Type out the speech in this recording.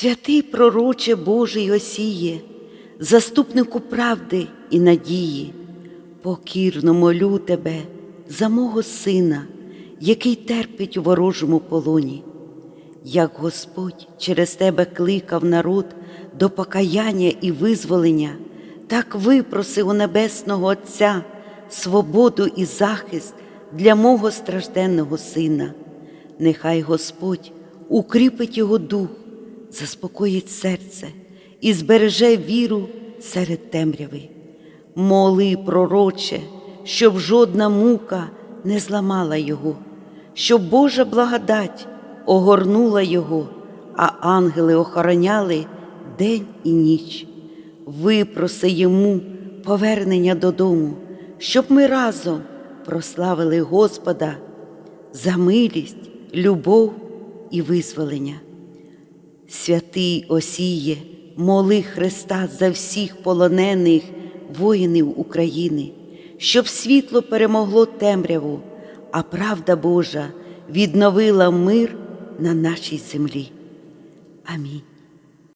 Святий пророче Божий Осіє, заступнику правди і надії, покірно молю тебе за мого сина, який терпить у ворожому полоні. Як Господь через тебе кликав народ до покаяння і визволення, так випроси у Небесного Отця свободу і захист для мого стражденного сина. Нехай Господь укріпить його дух, заспокоїть серце і збереже віру серед темряви. Моли, пророче, щоб жодна мука не зламала його, щоб Божа благодать огорнула його, а ангели охороняли день і ніч. Випроси йому повернення додому, щоб ми разом прославили Господа за милість, любов і визволення. Святий Осіє, моли Христа за всіх полонених воїнів України, щоб світло перемогло темряву, а правда Божа відновила мир на нашій землі. Амінь.